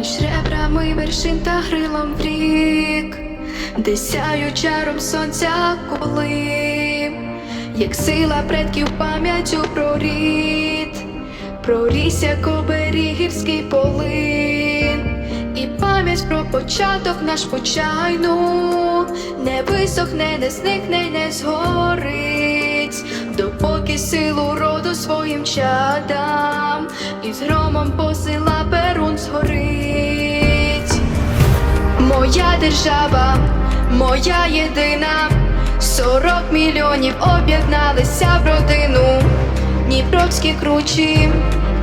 Між ребрами вершин та грилом в рік, де сяють чаром сонця коли, як сила предків пам'яттю про рід, проріс як оберігівський полин, і пам'ять про початок наш почайну не висохне, не зникне, не згорить, допоки силу роду своїм чадам, і з громом посила перун згорить. Моя держава, моя єдина, сорок мільйонів об'єдналися в родину, Дніпровські кручі,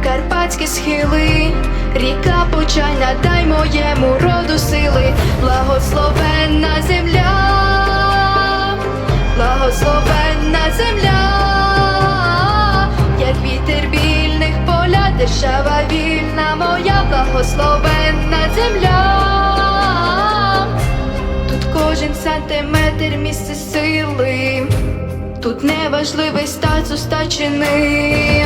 карпатські схили, ріка почайна, дай моєму роду сили, благословенна держава вільна, моя благословенна земля. Тут кожен сантиметр місце сили, тут неважливий статус та чини,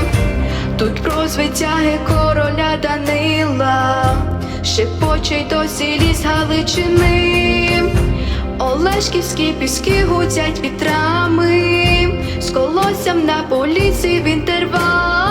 тут про звитяги короля Данила, шепоче й досі ліс Галичини, Олешківські піски гудять вітрами, з колоссям на поліції в інтервал,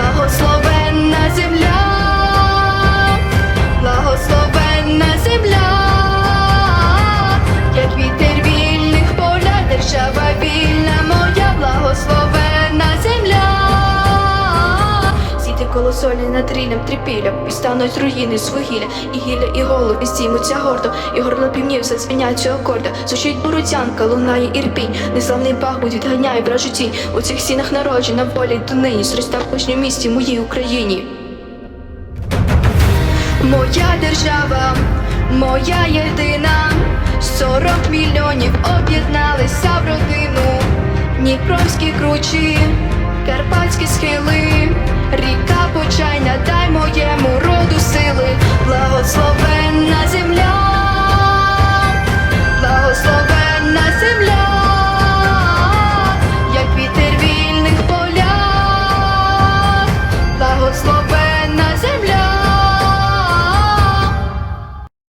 Розпали солі над рілем тріпілям, і стануть руїни з вугілля, і гілля, і голуб, і здіймуться гордо, і горло півнів задзвінять акорда. Сушить бородянка, лунає ірпінь, незламний пахбуть відганяє вражу. У цих сінах народжена волі донині, зроста в кожному місті моїй Україні. Моя держава, моя єдина, сорок мільйонів об'єдналися в родину, Дніпровські кручі, карпатські схили ріка почайна, дай моєму роду.